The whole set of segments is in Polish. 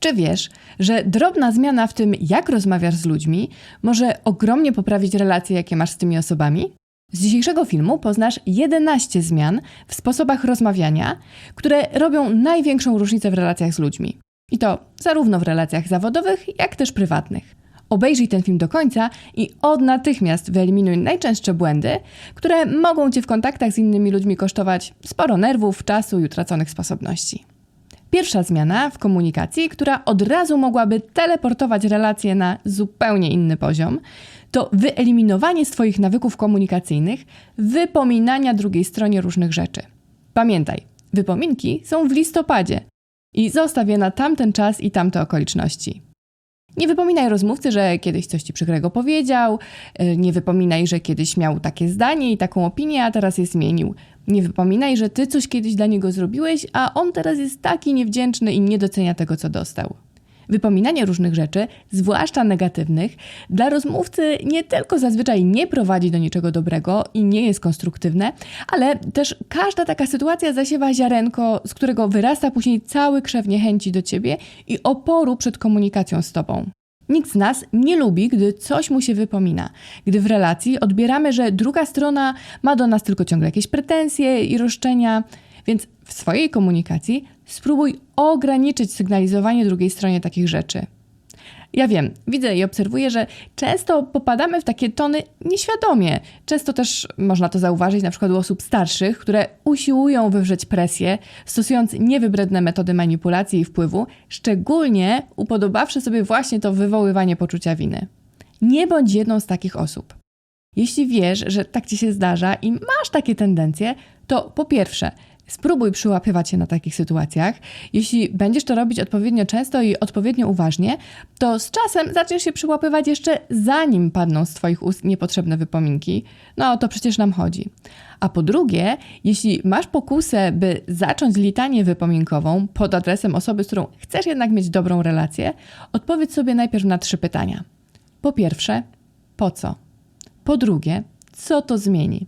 Czy wiesz, że drobna zmiana w tym, jak rozmawiasz z ludźmi, może ogromnie poprawić relacje, jakie masz z tymi osobami? Z dzisiejszego filmu poznasz 11 zmian w sposobach rozmawiania, które robią największą różnicę w relacjach z ludźmi. I to zarówno w relacjach zawodowych, jak też prywatnych. Obejrzyj ten film do końca i od natychmiast wyeliminuj najczęstsze błędy, które mogą cię w kontaktach z innymi ludźmi kosztować sporo nerwów, czasu i utraconych sposobności. Pierwsza zmiana w komunikacji, która od razu mogłaby teleportować relacje na zupełnie inny poziom, to wyeliminowanie z Twoich nawyków komunikacyjnych wypominania drugiej stronie różnych rzeczy. Pamiętaj, wypominki są w listopadzie i zostaw je na tamten czas i tamte okoliczności. Nie wypominaj rozmówcy, że kiedyś coś ci przykrego powiedział, yy, nie wypominaj, że kiedyś miał takie zdanie i taką opinię, a teraz je zmienił. Nie wypominaj, że ty coś kiedyś dla niego zrobiłeś, a on teraz jest taki niewdzięczny i nie docenia tego, co dostał. Wypominanie różnych rzeczy, zwłaszcza negatywnych, dla rozmówcy nie tylko zazwyczaj nie prowadzi do niczego dobrego i nie jest konstruktywne, ale też każda taka sytuacja zasiewa ziarenko, z którego wyrasta później cały krzew niechęci do ciebie i oporu przed komunikacją z tobą. Nikt z nas nie lubi, gdy coś mu się wypomina, gdy w relacji odbieramy, że druga strona ma do nas tylko ciągle jakieś pretensje i roszczenia, więc w swojej komunikacji spróbuj ograniczyć sygnalizowanie drugiej stronie takich rzeczy. Ja wiem, widzę i obserwuję, że często popadamy w takie tony nieświadomie. Często też można to zauważyć na przykład u osób starszych, które usiłują wywrzeć presję, stosując niewybredne metody manipulacji i wpływu, szczególnie upodobawszy sobie właśnie to wywoływanie poczucia winy. Nie bądź jedną z takich osób. Jeśli wiesz, że tak ci się zdarza i masz takie tendencje, to po pierwsze, Spróbuj przyłapywać się na takich sytuacjach. Jeśli będziesz to robić odpowiednio często i odpowiednio uważnie, to z czasem zaczniesz się przyłapywać jeszcze zanim padną z Twoich ust niepotrzebne wypominki. No to przecież nam chodzi. A po drugie, jeśli masz pokusę, by zacząć litanię wypominkową pod adresem osoby, z którą chcesz jednak mieć dobrą relację, odpowiedz sobie najpierw na trzy pytania. Po pierwsze, po co? Po drugie, co to zmieni?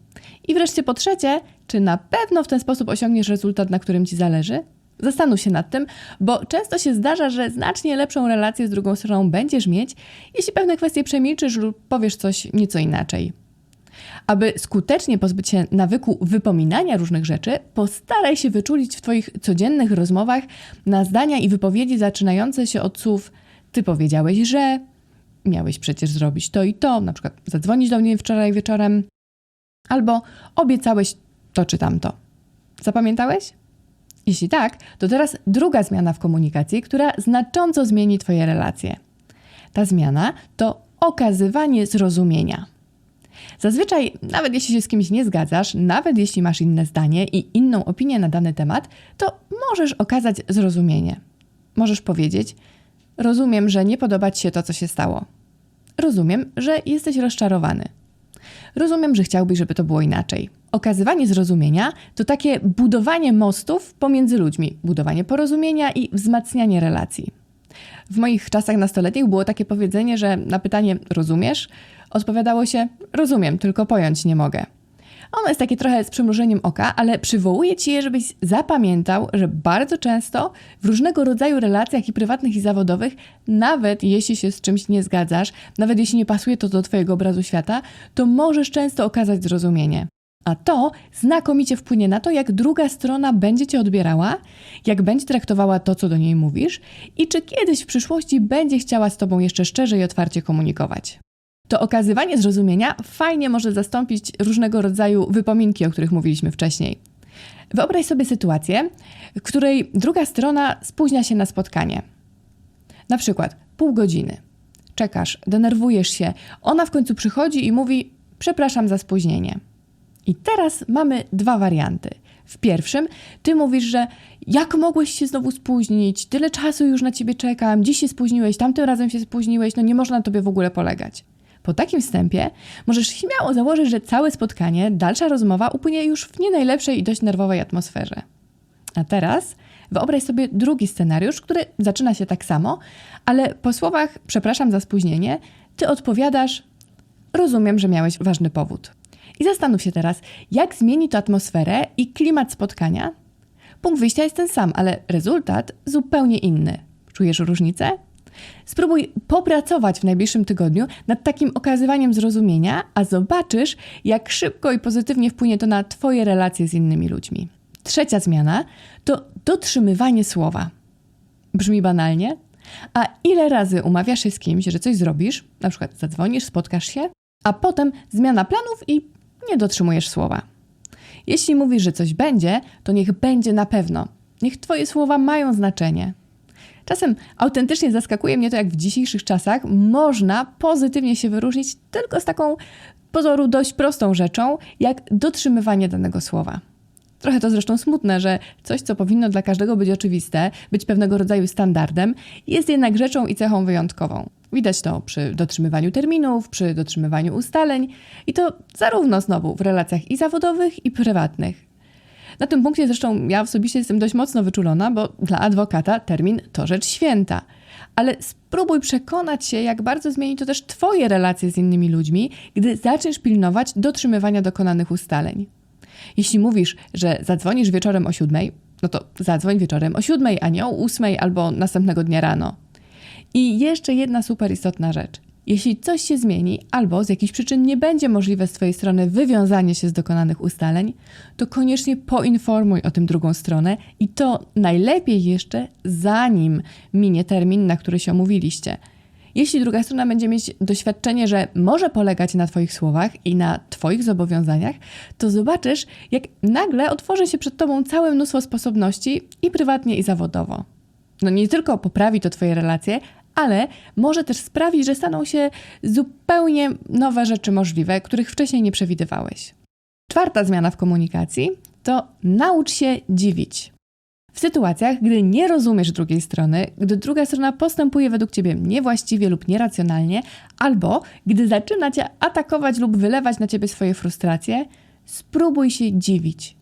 I wreszcie po trzecie, czy na pewno w ten sposób osiągniesz rezultat, na którym ci zależy? Zastanów się nad tym, bo często się zdarza, że znacznie lepszą relację z drugą stroną będziesz mieć, jeśli pewne kwestie przemilczysz lub powiesz coś nieco inaczej. Aby skutecznie pozbyć się nawyku wypominania różnych rzeczy, postaraj się wyczulić w Twoich codziennych rozmowach na zdania i wypowiedzi zaczynające się od słów ty powiedziałeś, że miałeś przecież zrobić to i to, na przykład zadzwonić do mnie wczoraj wieczorem, albo obiecałeś to czy tamto. Zapamiętałeś? Jeśli tak, to teraz druga zmiana w komunikacji, która znacząco zmieni Twoje relacje. Ta zmiana to okazywanie zrozumienia. Zazwyczaj, nawet jeśli się z kimś nie zgadzasz, nawet jeśli masz inne zdanie i inną opinię na dany temat, to możesz okazać zrozumienie. Możesz powiedzieć: Rozumiem, że nie podoba Ci się to, co się stało. Rozumiem, że jesteś rozczarowany. Rozumiem, że chciałbyś, żeby to było inaczej. Okazywanie zrozumienia to takie budowanie mostów pomiędzy ludźmi, budowanie porozumienia i wzmacnianie relacji. W moich czasach nastoletnich było takie powiedzenie, że na pytanie rozumiesz odpowiadało się rozumiem, tylko pojąć nie mogę. Ono jest takie trochę z przymrużeniem oka, ale przywołuję ci je, żebyś zapamiętał, że bardzo często w różnego rodzaju relacjach i prywatnych i zawodowych, nawet jeśli się z czymś nie zgadzasz, nawet jeśli nie pasuje to do twojego obrazu świata, to możesz często okazać zrozumienie. A to znakomicie wpłynie na to, jak druga strona będzie cię odbierała, jak będzie traktowała to, co do niej mówisz i czy kiedyś w przyszłości będzie chciała z tobą jeszcze szczerze i otwarcie komunikować. To okazywanie zrozumienia fajnie może zastąpić różnego rodzaju wypominki, o których mówiliśmy wcześniej. Wyobraź sobie sytuację, w której druga strona spóźnia się na spotkanie. Na przykład pół godziny. Czekasz, denerwujesz się, ona w końcu przychodzi i mówi: Przepraszam za spóźnienie. I teraz mamy dwa warianty. W pierwszym ty mówisz, że jak mogłeś się znowu spóźnić? Tyle czasu już na ciebie czekam, dziś się spóźniłeś, tamtym razem się spóźniłeś, no nie można na tobie w ogóle polegać. Po takim wstępie możesz śmiało założyć, że całe spotkanie, dalsza rozmowa upłynie już w nie najlepszej i dość nerwowej atmosferze. A teraz wyobraź sobie drugi scenariusz, który zaczyna się tak samo, ale po słowach przepraszam za spóźnienie, ty odpowiadasz rozumiem, że miałeś ważny powód. I zastanów się teraz, jak zmieni to atmosferę i klimat spotkania. Punkt wyjścia jest ten sam, ale rezultat zupełnie inny. Czujesz różnicę? Spróbuj popracować w najbliższym tygodniu nad takim okazywaniem zrozumienia, a zobaczysz, jak szybko i pozytywnie wpłynie to na Twoje relacje z innymi ludźmi. Trzecia zmiana to dotrzymywanie słowa. Brzmi banalnie, a ile razy umawiasz się z kimś, że coś zrobisz, na przykład zadzwonisz, spotkasz się, a potem zmiana planów i nie dotrzymujesz słowa. Jeśli mówisz, że coś będzie, to niech będzie na pewno. Niech Twoje słowa mają znaczenie. Czasem autentycznie zaskakuje mnie to, jak w dzisiejszych czasach można pozytywnie się wyróżnić tylko z taką pozoru dość prostą rzeczą, jak dotrzymywanie danego słowa. Trochę to zresztą smutne, że coś, co powinno dla każdego być oczywiste, być pewnego rodzaju standardem, jest jednak rzeczą i cechą wyjątkową. Widać to przy dotrzymywaniu terminów, przy dotrzymywaniu ustaleń i to zarówno znowu w relacjach i zawodowych, i prywatnych. Na tym punkcie zresztą ja osobiście jestem dość mocno wyczulona, bo dla adwokata termin to rzecz święta. Ale spróbuj przekonać się, jak bardzo zmieni to też Twoje relacje z innymi ludźmi, gdy zaczniesz pilnować dotrzymywania dokonanych ustaleń. Jeśli mówisz, że zadzwonisz wieczorem o siódmej, no to zadzwoń wieczorem o siódmej, a nie o ósmej albo następnego dnia rano. I jeszcze jedna super istotna rzecz. Jeśli coś się zmieni albo z jakichś przyczyn nie będzie możliwe z Twojej strony wywiązanie się z dokonanych ustaleń, to koniecznie poinformuj o tym drugą stronę i to najlepiej jeszcze zanim minie termin, na który się umówiliście. Jeśli druga strona będzie mieć doświadczenie, że może polegać na Twoich słowach i na Twoich zobowiązaniach, to zobaczysz, jak nagle otworzy się przed Tobą całe mnóstwo sposobności i prywatnie, i zawodowo. No nie tylko poprawi to Twoje relacje, ale może też sprawić, że staną się zupełnie nowe rzeczy możliwe, których wcześniej nie przewidywałeś. Czwarta zmiana w komunikacji to naucz się dziwić. W sytuacjach, gdy nie rozumiesz drugiej strony, gdy druga strona postępuje według ciebie niewłaściwie lub nieracjonalnie, albo gdy zaczyna cię atakować lub wylewać na ciebie swoje frustracje, spróbuj się dziwić.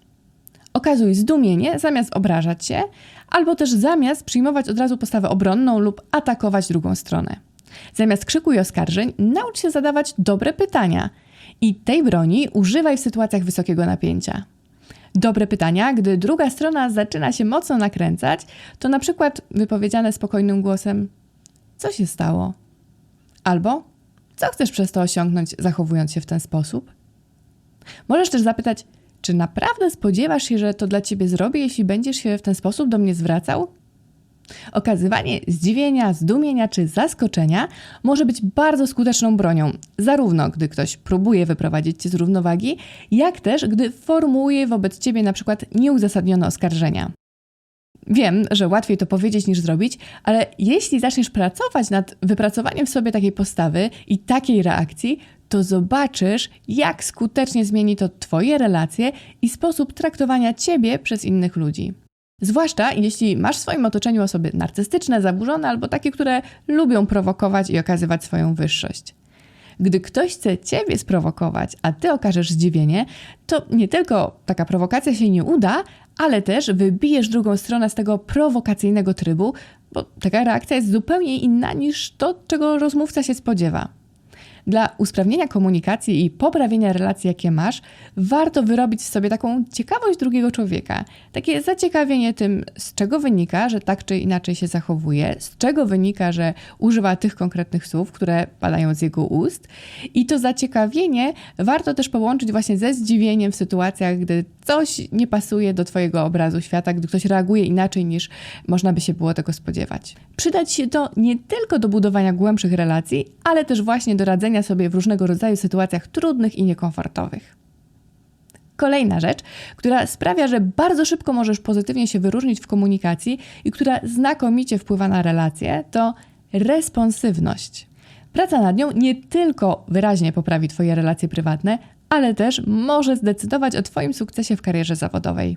Okazuj zdumienie zamiast obrażać się, albo też zamiast przyjmować od razu postawę obronną lub atakować drugą stronę. Zamiast krzyku i oskarżeń, naucz się zadawać dobre pytania i tej broni używaj w sytuacjach wysokiego napięcia. Dobre pytania, gdy druga strona zaczyna się mocno nakręcać, to na przykład wypowiedziane spokojnym głosem: Co się stało? Albo co chcesz przez to osiągnąć, zachowując się w ten sposób? Możesz też zapytać: Czy naprawdę spodziewasz się, że to dla ciebie zrobię, jeśli będziesz się w ten sposób do mnie zwracał? Okazywanie zdziwienia, zdumienia czy zaskoczenia może być bardzo skuteczną bronią, zarówno gdy ktoś próbuje wyprowadzić cię z równowagi, jak też gdy formułuje wobec ciebie na przykład nieuzasadnione oskarżenia. Wiem, że łatwiej to powiedzieć niż zrobić, ale jeśli zaczniesz pracować nad wypracowaniem w sobie takiej postawy i takiej reakcji, to zobaczysz, jak skutecznie zmieni to Twoje relacje i sposób traktowania Ciebie przez innych ludzi. Zwłaszcza jeśli masz w swoim otoczeniu osoby narcystyczne, zaburzone albo takie, które lubią prowokować i okazywać swoją wyższość. Gdy ktoś chce ciebie sprowokować, a ty okażesz zdziwienie, to nie tylko taka prowokacja się nie uda, ale też wybijesz drugą stronę z tego prowokacyjnego trybu, bo taka reakcja jest zupełnie inna niż to, czego rozmówca się spodziewa. Dla usprawnienia komunikacji i poprawienia relacji, jakie masz, warto wyrobić sobie taką ciekawość drugiego człowieka. Takie zaciekawienie tym, z czego wynika, że tak czy inaczej się zachowuje, z czego wynika, że używa tych konkretnych słów, które padają z jego ust. I to zaciekawienie warto też połączyć właśnie ze zdziwieniem w sytuacjach, gdy coś nie pasuje do Twojego obrazu świata, gdy ktoś reaguje inaczej niż można by się było tego spodziewać. Przydać się to nie tylko do budowania głębszych relacji, ale też właśnie do radzenia sobie w różnego rodzaju sytuacjach trudnych i niekomfortowych. Kolejna rzecz, która sprawia, że bardzo szybko możesz pozytywnie się wyróżnić w komunikacji i która znakomicie wpływa na relacje, to responsywność. Praca nad nią nie tylko wyraźnie poprawi Twoje relacje prywatne, ale też może zdecydować o Twoim sukcesie w karierze zawodowej.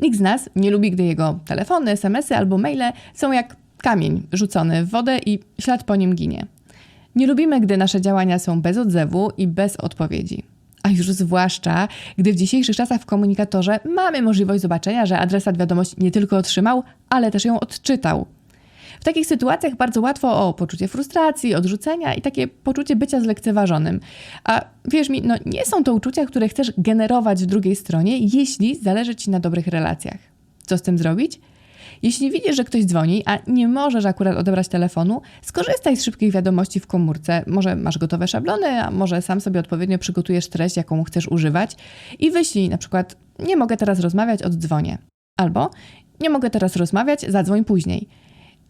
Nikt z nas nie lubi, gdy jego telefony, smsy albo maile są jak kamień rzucony w wodę i ślad po nim ginie. Nie lubimy, gdy nasze działania są bez odzewu i bez odpowiedzi. A już zwłaszcza, gdy w dzisiejszych czasach w komunikatorze mamy możliwość zobaczenia, że adresat wiadomość nie tylko otrzymał, ale też ją odczytał. W takich sytuacjach bardzo łatwo o poczucie frustracji, odrzucenia i takie poczucie bycia zlekceważonym. A wierz mi, no nie są to uczucia, które chcesz generować w drugiej stronie, jeśli zależy ci na dobrych relacjach. Co z tym zrobić? Jeśli widzisz, że ktoś dzwoni, a nie możesz akurat odebrać telefonu, skorzystaj z szybkich wiadomości w komórce. Może masz gotowe szablony, a może sam sobie odpowiednio przygotujesz treść, jaką chcesz używać i wyślij na przykład nie mogę teraz rozmawiać, oddzwonię. Albo nie mogę teraz rozmawiać, zadzwoń później.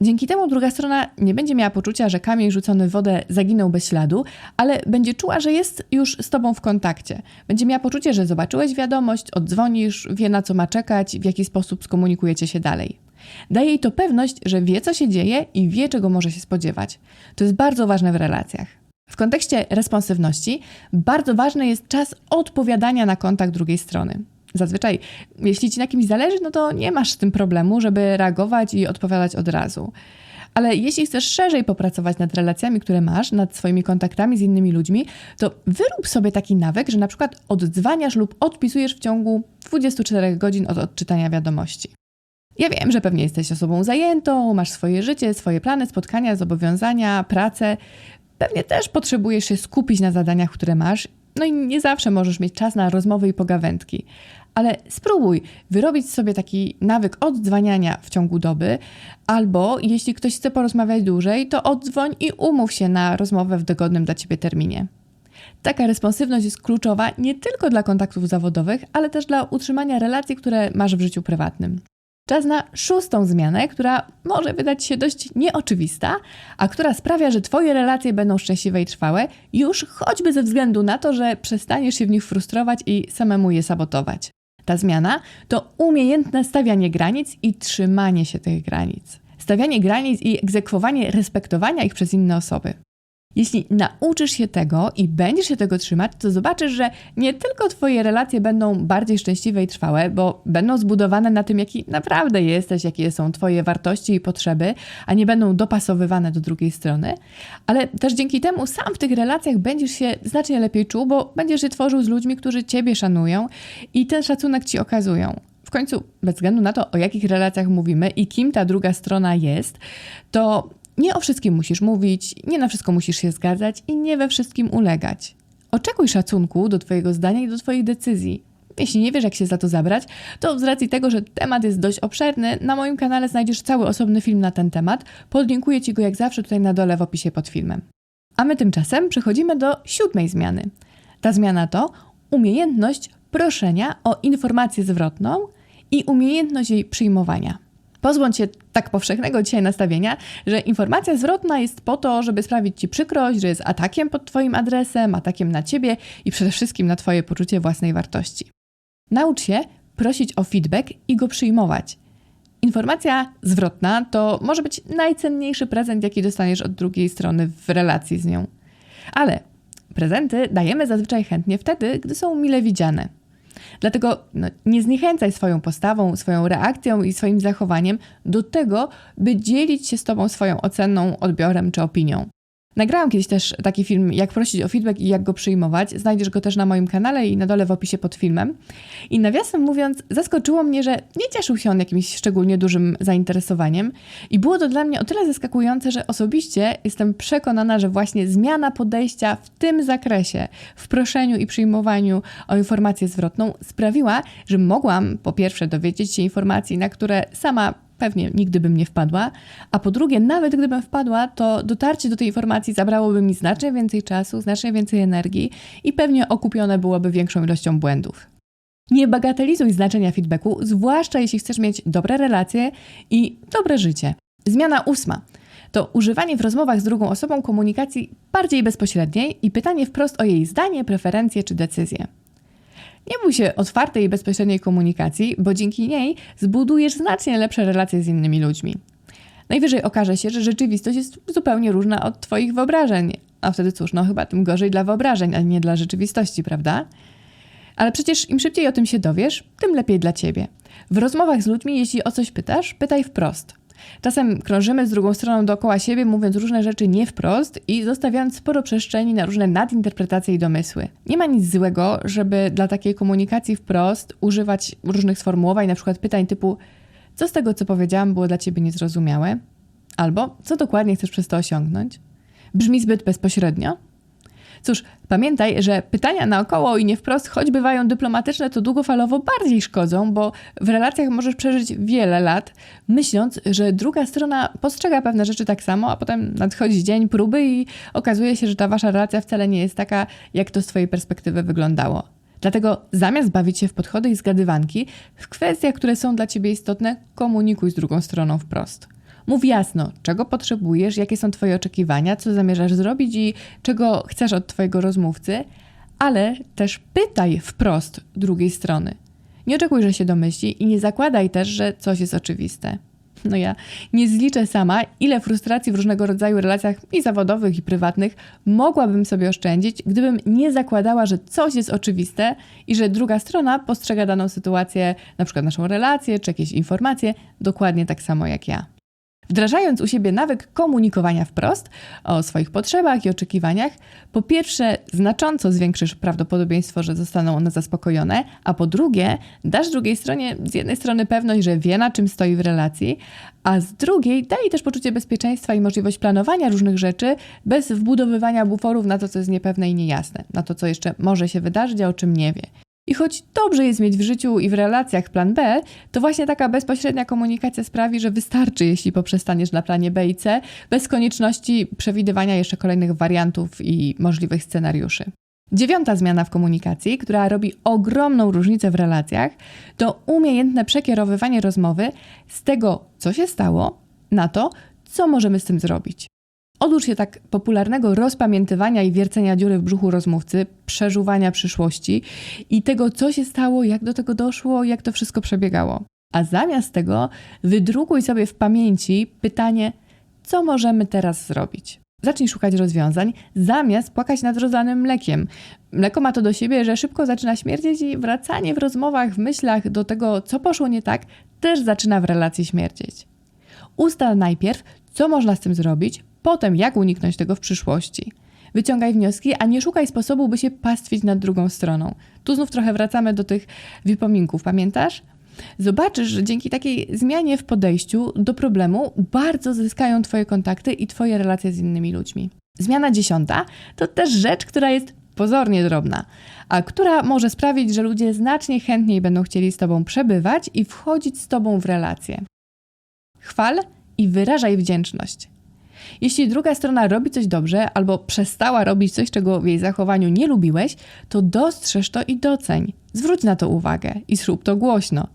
Dzięki temu druga strona nie będzie miała poczucia, że kamień rzucony w wodę zaginął bez śladu, ale będzie czuła, że jest już z tobą w kontakcie. Będzie miała poczucie, że zobaczyłeś wiadomość, oddzwonisz, wie na co ma czekać, w jaki sposób skomunikujecie się dalej. Daje jej to pewność, że wie co się dzieje i wie czego może się spodziewać. To jest bardzo ważne w relacjach. W kontekście responsywności bardzo ważny jest czas odpowiadania na kontakt drugiej strony. Zazwyczaj, jeśli ci na kimś zależy, no to nie masz z tym problemu, żeby reagować i odpowiadać od razu. Ale jeśli chcesz szerzej popracować nad relacjami, które masz, nad swoimi kontaktami z innymi ludźmi, to wyrób sobie taki nawyk, że na przykład oddzwaniasz lub odpisujesz w ciągu 24 godzin od odczytania wiadomości. Ja wiem, że pewnie jesteś osobą zajętą, masz swoje życie, swoje plany, spotkania, zobowiązania, pracę. Pewnie też potrzebujesz się skupić na zadaniach, które masz, no i nie zawsze możesz mieć czas na rozmowy i pogawędki ale spróbuj wyrobić sobie taki nawyk oddzwaniania w ciągu doby, albo jeśli ktoś chce porozmawiać dłużej, to oddzwoń i umów się na rozmowę w dogodnym dla ciebie terminie. Taka responsywność jest kluczowa nie tylko dla kontaktów zawodowych, ale też dla utrzymania relacji, które masz w życiu prywatnym. Czas na szóstą zmianę, która może wydać się dość nieoczywista, a która sprawia, że Twoje relacje będą szczęśliwe i trwałe, już choćby ze względu na to, że przestaniesz się w nich frustrować i samemu je sabotować. Ta zmiana to umiejętne stawianie granic i trzymanie się tych granic. Stawianie granic i egzekwowanie respektowania ich przez inne osoby. Jeśli nauczysz się tego i będziesz się tego trzymać, to zobaczysz, że nie tylko Twoje relacje będą bardziej szczęśliwe i trwałe, bo będą zbudowane na tym, jaki naprawdę jesteś, jakie są Twoje wartości i potrzeby, a nie będą dopasowywane do drugiej strony, ale też dzięki temu sam w tych relacjach będziesz się znacznie lepiej czuł, bo będziesz je tworzył z ludźmi, którzy Ciebie szanują i ten szacunek Ci okazują. W końcu, bez względu na to, o jakich relacjach mówimy i kim ta druga strona jest, to nie o wszystkim musisz mówić, nie na wszystko musisz się zgadzać i nie we wszystkim ulegać. Oczekuj szacunku do Twojego zdania i do Twoich decyzji. Jeśli nie wiesz, jak się za to zabrać, to z racji tego, że temat jest dość obszerny, na moim kanale znajdziesz cały osobny film na ten temat. Podlinkuję Ci go jak zawsze tutaj na dole w opisie pod filmem. A my tymczasem przechodzimy do siódmej zmiany. Ta zmiana to umiejętność proszenia o informację zwrotną i umiejętność jej przyjmowania. Pozbądź się tak powszechnego dzisiaj nastawienia, że informacja zwrotna jest po to, żeby sprawić ci przykrość, że jest atakiem pod Twoim adresem, atakiem na Ciebie i przede wszystkim na Twoje poczucie własnej wartości. Naucz się prosić o feedback i go przyjmować. Informacja zwrotna to może być najcenniejszy prezent, jaki dostaniesz od drugiej strony w relacji z nią. Ale prezenty dajemy zazwyczaj chętnie wtedy, gdy są mile widziane. Dlatego no, nie zniechęcaj swoją postawą, swoją reakcją i swoim zachowaniem do tego, by dzielić się z Tobą swoją oceną, odbiorem czy opinią. Nagrałam kiedyś też taki film, jak prosić o feedback i jak go przyjmować. Znajdziesz go też na moim kanale i na dole w opisie pod filmem. I nawiasem mówiąc, zaskoczyło mnie, że nie cieszył się on jakimś szczególnie dużym zainteresowaniem. I było to dla mnie o tyle zaskakujące, że osobiście jestem przekonana, że właśnie zmiana podejścia w tym zakresie, w proszeniu i przyjmowaniu o informację zwrotną, sprawiła, że mogłam po pierwsze dowiedzieć się informacji, na które sama pewnie nigdy bym nie wpadła. A po drugie, nawet gdybym wpadła, to dotarcie do tej informacji zabrałoby mi znacznie więcej czasu, znacznie więcej energii i pewnie okupione byłoby większą ilością błędów. Nie bagatelizuj znaczenia feedbacku, zwłaszcza jeśli chcesz mieć dobre relacje i dobre życie. Zmiana ósma to używanie w rozmowach z drugą osobą komunikacji bardziej bezpośredniej i pytanie wprost o jej zdanie, preferencje czy decyzje. Nie bój się otwartej i bezpośredniej komunikacji, bo dzięki niej zbudujesz znacznie lepsze relacje z innymi ludźmi. Najwyżej okaże się, że rzeczywistość jest zupełnie różna od Twoich wyobrażeń, a wtedy cóż, no chyba tym gorzej dla wyobrażeń, a nie dla rzeczywistości, prawda? Ale przecież im szybciej o tym się dowiesz, tym lepiej dla Ciebie. W rozmowach z ludźmi, jeśli o coś pytasz, pytaj wprost. Czasem krążymy z drugą stroną dookoła siebie, mówiąc różne rzeczy nie wprost i zostawiając sporo przestrzeni na różne nadinterpretacje i domysły. Nie ma nic złego, żeby dla takiej komunikacji wprost używać różnych sformułowań, na przykład pytań typu co z tego, co powiedziałam, było dla ciebie niezrozumiałe? Albo co dokładnie chcesz przez to osiągnąć? Brzmi zbyt bezpośrednio? Cóż, pamiętaj, że pytania naokoło i nie wprost, choć bywają dyplomatyczne, to długofalowo bardziej szkodzą, bo w relacjach możesz przeżyć wiele lat, myśląc, że druga strona postrzega pewne rzeczy tak samo, a potem nadchodzi dzień próby i okazuje się, że ta wasza relacja wcale nie jest taka, jak to z twojej perspektywy wyglądało. Dlatego zamiast bawić się w podchody i zgadywanki, w kwestiach, które są dla ciebie istotne, komunikuj z drugą stroną wprost. Mów jasno, czego potrzebujesz, jakie są Twoje oczekiwania, co zamierzasz zrobić i czego chcesz od Twojego rozmówcy, ale też pytaj wprost drugiej strony. Nie oczekuj, że się domyśli i nie zakładaj też, że coś jest oczywiste. No ja nie zliczę sama, ile frustracji w różnego rodzaju relacjach i zawodowych, i prywatnych mogłabym sobie oszczędzić, gdybym nie zakładała, że coś jest oczywiste i że druga strona postrzega daną sytuację, na przykład naszą relację czy jakieś informacje, dokładnie tak samo jak ja. Wdrażając u siebie nawyk komunikowania wprost o swoich potrzebach i oczekiwaniach, po pierwsze znacząco zwiększysz prawdopodobieństwo, że zostaną one zaspokojone, a po drugie dasz drugiej stronie z jednej strony pewność, że wie na czym stoi w relacji, a z drugiej daje też poczucie bezpieczeństwa i możliwość planowania różnych rzeczy bez wbudowywania buforów na to, co jest niepewne i niejasne, na to, co jeszcze może się wydarzyć, a o czym nie wie. I choć dobrze jest mieć w życiu i w relacjach plan B, to właśnie taka bezpośrednia komunikacja sprawi, że wystarczy, jeśli poprzestaniesz na planie B i C, bez konieczności przewidywania jeszcze kolejnych wariantów i możliwych scenariuszy. Dziewiąta zmiana w komunikacji, która robi ogromną różnicę w relacjach, to umiejętne przekierowywanie rozmowy z tego, co się stało, na to, co możemy z tym zrobić. Odłóż się tak popularnego rozpamiętywania i wiercenia dziury w brzuchu rozmówcy, przeżuwania przyszłości i tego, co się stało, jak do tego doszło, jak to wszystko przebiegało. A zamiast tego wydrukuj sobie w pamięci pytanie, co możemy teraz zrobić. Zacznij szukać rozwiązań, zamiast płakać nad rozlanym mlekiem. Mleko ma to do siebie, że szybko zaczyna śmierdzieć i wracanie w rozmowach, w myślach do tego, co poszło nie tak, też zaczyna w relacji śmierdzieć. Ustal najpierw, co można z tym zrobić, potem jak uniknąć tego w przyszłości. Wyciągaj wnioski, a nie szukaj sposobu, by się pastwić nad drugą stroną. Tu znów trochę wracamy do tych wypominków, pamiętasz? Zobaczysz, że dzięki takiej zmianie w podejściu do problemu bardzo zyskają Twoje kontakty i Twoje relacje z innymi ludźmi. Zmiana dziesiąta to też rzecz, która jest pozornie drobna, a która może sprawić, że ludzie znacznie chętniej będą chcieli z Tobą przebywać i wchodzić z Tobą w relacje. Chwal i wyrażaj wdzięczność. Jeśli druga strona robi coś dobrze albo przestała robić coś, czego w jej zachowaniu nie lubiłeś, to dostrzeż to i doceń. Zwróć na to uwagę i zrób to głośno.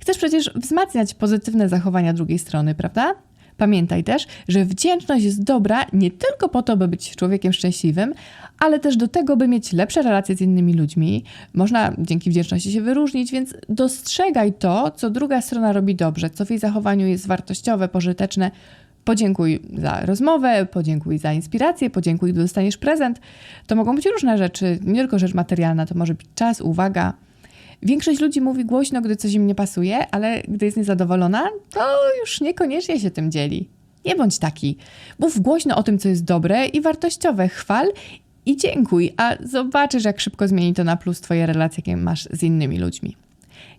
Chcesz przecież wzmacniać pozytywne zachowania drugiej strony, prawda? Pamiętaj też, że wdzięczność jest dobra nie tylko po to, by być człowiekiem szczęśliwym, ale też do tego, by mieć lepsze relacje z innymi ludźmi. Można dzięki wdzięczności się wyróżnić, więc dostrzegaj to, co druga strona robi dobrze, co w jej zachowaniu jest wartościowe, pożyteczne. Podziękuj za rozmowę, podziękuj za inspirację, podziękuj, gdy dostaniesz prezent. To mogą być różne rzeczy, nie tylko rzecz materialna, to może być czas, uwaga. Większość ludzi mówi głośno, gdy coś im nie pasuje, ale gdy jest niezadowolona, to już niekoniecznie się tym dzieli. Nie bądź taki. Mów głośno o tym, co jest dobre i wartościowe. Chwal i dziękuj, a zobaczysz, jak szybko zmieni to na plus Twoje relacje, jakie masz z innymi ludźmi.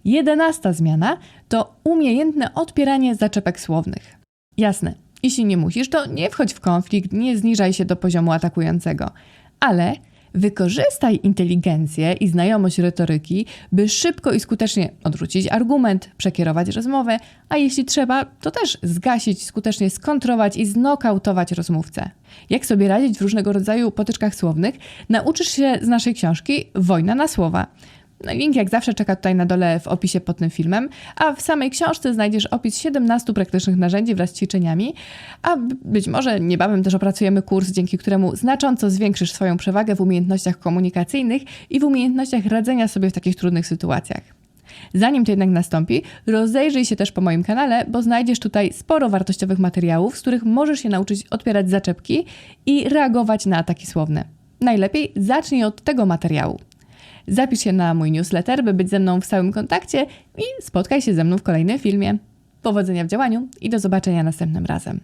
Jedenasta zmiana to umiejętne odpieranie zaczepek słownych. Jasne, jeśli nie musisz, to nie wchodź w konflikt, nie zniżaj się do poziomu atakującego, ale wykorzystaj inteligencję i znajomość retoryki, by szybko i skutecznie odwrócić argument, przekierować rozmowę, a jeśli trzeba, to też zgasić, skutecznie skontrować i znokautować rozmówcę. Jak sobie radzić w różnego rodzaju potyczkach słownych, nauczysz się z naszej książki Wojna na słowa. No, link jak zawsze czeka tutaj na dole w opisie pod tym filmem, a w samej książce znajdziesz opis 17 praktycznych narzędzi wraz z ćwiczeniami, a być może niebawem też opracujemy kurs, dzięki któremu znacząco zwiększysz swoją przewagę w umiejętnościach komunikacyjnych i w umiejętnościach radzenia sobie w takich trudnych sytuacjach. Zanim to jednak nastąpi, rozejrzyj się też po moim kanale, bo znajdziesz tutaj sporo wartościowych materiałów, z których możesz się nauczyć odpierać zaczepki i reagować na ataki słowne. Najlepiej zacznij od tego materiału. Zapisz się na mój newsletter, by być ze mną w stałym kontakcie i spotkaj się ze mną w kolejnym filmie. Powodzenia w działaniu i do zobaczenia następnym razem.